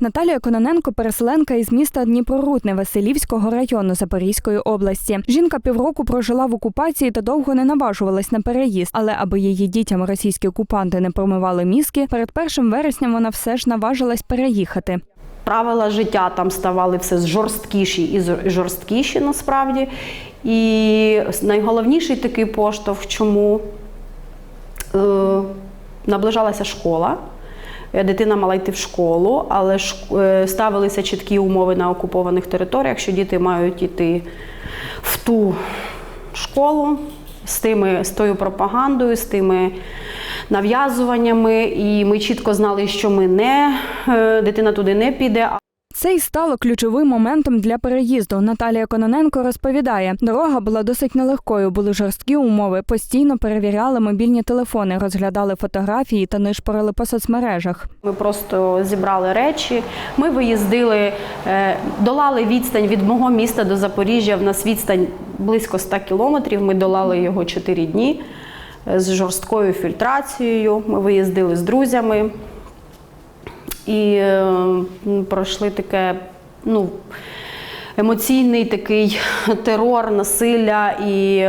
Наталія Кононенко переселенка із міста Дніпрорудне Василівського району Запорізької області. Жінка півроку прожила в окупації та довго не наважувалась на переїзд. Але аби її дітям російські окупанти не промивали мізки, перед першим вересням вона все ж наважилась переїхати. Правила життя там ставали все жорсткіші і жорсткіші насправді. І найголовніший такий поштовх, чому е, наближалася школа. Е, Дитина мала йти в школу, але шк- е, ставилися чіткі умови на окупованих територіях, що діти мають йти в ту школу з тими з тою пропагандою, з тими нав'язуваннями. І ми чітко знали, що ми не е, дитина туди не піде. Це й стало ключовим моментом для переїзду. Наталія Кононенко розповідає, дорога була досить нелегкою, були жорсткі умови. Постійно перевіряли мобільні телефони, розглядали фотографії та нишпорили по соцмережах. Ми просто зібрали речі. Ми виїздили, е, долали відстань від мого міста до Запоріжжя. В нас відстань близько 100 кілометрів. Ми долали його 4 дні е, з жорсткою фільтрацією. Ми виїздили з друзями і е, пройшли таке, ну, емоційний такий терор, насилля і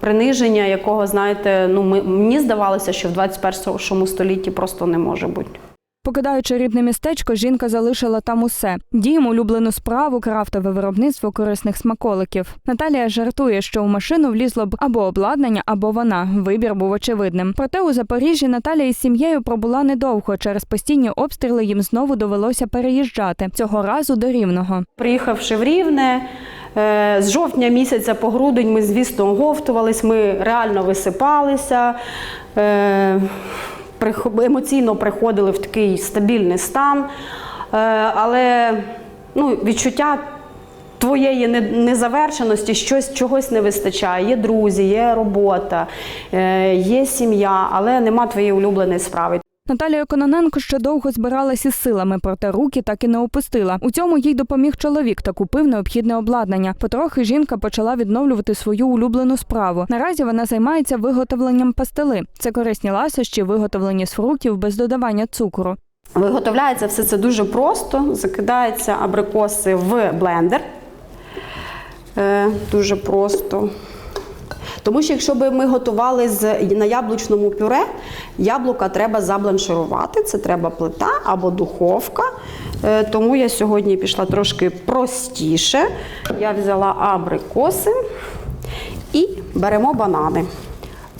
приниження, якого, знаєте, ну, ми, мені здавалося, що в 21 столітті просто не може бути. Покидаючи рідне містечко, жінка залишила там усе: дім, улюблену справу, крафтове виробництво корисних смаколиків. Наталія жартує, що у машину влізло б або обладнання, або вона. Вибір був очевидним. Проте у Запоріжжі Наталія із сім'єю пробула недовго. Через постійні обстріли їм знову довелося переїжджати цього разу до рівного. Приїхавши в Рівне, е, з жовтня місяця по грудень ми, звісно, оговтувались, ми реально висипалися, е, емоційно приходили в такий стабільний стан. Е, Але ну, відчуття твоєї незавершеності, щось чогось не вистачає. Є друзі, є робота, е, є сім'я, але нема твоєї улюбленої справи. Наталія Кононенко ще довго збиралась із силами, проте руки так і не опустила. У цьому їй допоміг чоловік та купив необхідне обладнання. Потрохи жінка почала відновлювати свою улюблену справу. Наразі вона займається виготовленням пастили. Це корисні ласощі, виготовлені з фруктів без додавання цукру. Виготовляється все це дуже просто. Закидаються абрикоси в блендер. Е, дуже просто. Тому що якщо б ми готували з, на яблучному пюре, яблука треба забланширувати. Це треба плита або духовка. Е, тому я сьогодні пішла трошки простіше. Я взяла абрикоси і беремо банани.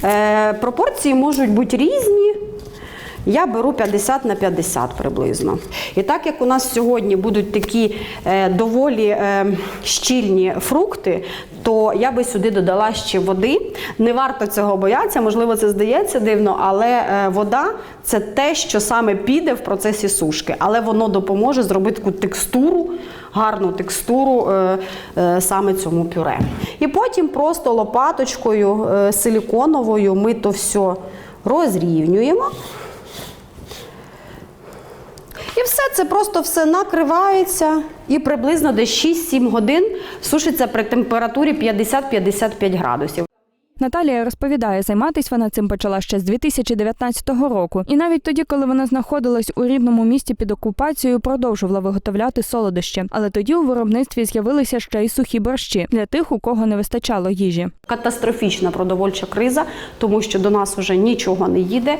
Е, пропорції можуть бути різні. Я беру 50 на 50 приблизно. І так як у нас сьогодні будуть такі е, доволі е, щільні фрукти, то я би сюди додала ще води. Не варто цього боятися, можливо, це здається дивно, але е, вода це те, що саме піде в процесі сушки, але воно допоможе зробити таку текстуру. Гарну текстуру е, е, саме цьому пюре. І потім просто лопаточкою е, силіконовою ми то все розрівнюємо. Все це просто все накривається і приблизно десь 6-7 годин сушиться при температурі 50-55 градусів. Наталія розповідає, займатися вона цим почала ще з 2019 року. І навіть тоді, коли вона знаходилась у рідному місті під окупацією, продовжувала виготовляти солодощі. Але тоді у виробництві з'явилися ще й сухі борщі для тих, у кого не вистачало їжі. Катастрофічна продовольча криза, тому що до нас вже нічого не їде.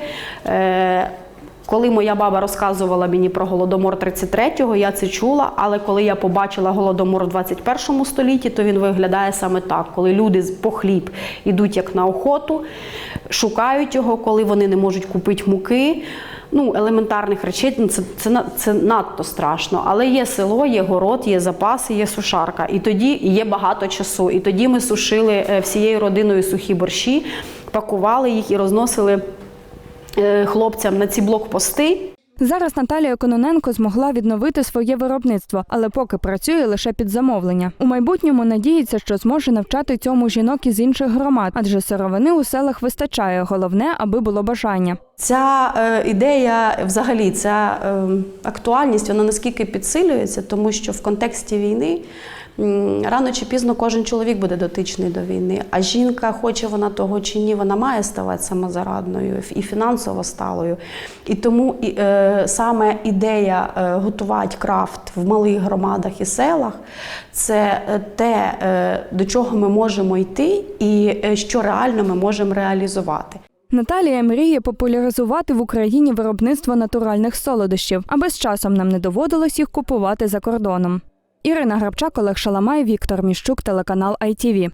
Коли моя баба розказувала мені про голодомор 33-го, я це чула. Але коли я побачила голодомор в 21 столітті, то він виглядає саме так: коли люди по хліб йдуть як на охоту, шукають його, коли вони не можуть купити муки. Ну, елементарних речей ну, це, це, це надто страшно. Але є село, є город, є запаси, є сушарка. І тоді є багато часу. І тоді ми сушили е, всією родиною сухі борщі, пакували їх і розносили хлопцям на ці блокпости. Зараз Наталія Кононенко змогла відновити своє виробництво, але поки працює лише під замовлення. У майбутньому надіється, що зможе навчати цьому жінок із інших громад, адже сировини у селах вистачає. Головне, аби було бажання. Ця е, ідея, взагалі, ця е, актуальність, вона наскільки підсилюється, тому що в контексті війни рано чи пізно кожен чоловік буде дотичний до війни. А жінка, хоче вона того чи ні, вона має ставати самозарадною і фінансово сталою. І тому і, е, саме ідея е, готувати крафт в малих громадах і селах це е, те, е, до чого ми можемо йти, і е, що реально ми можемо реалізувати. Наталія мріє популяризувати в Україні виробництво натуральних солодощів, аби з часом нам не доводилось їх купувати за кордоном. Ірина Грабчак, Олег Шаламай, Віктор Міщук, телеканал ITV.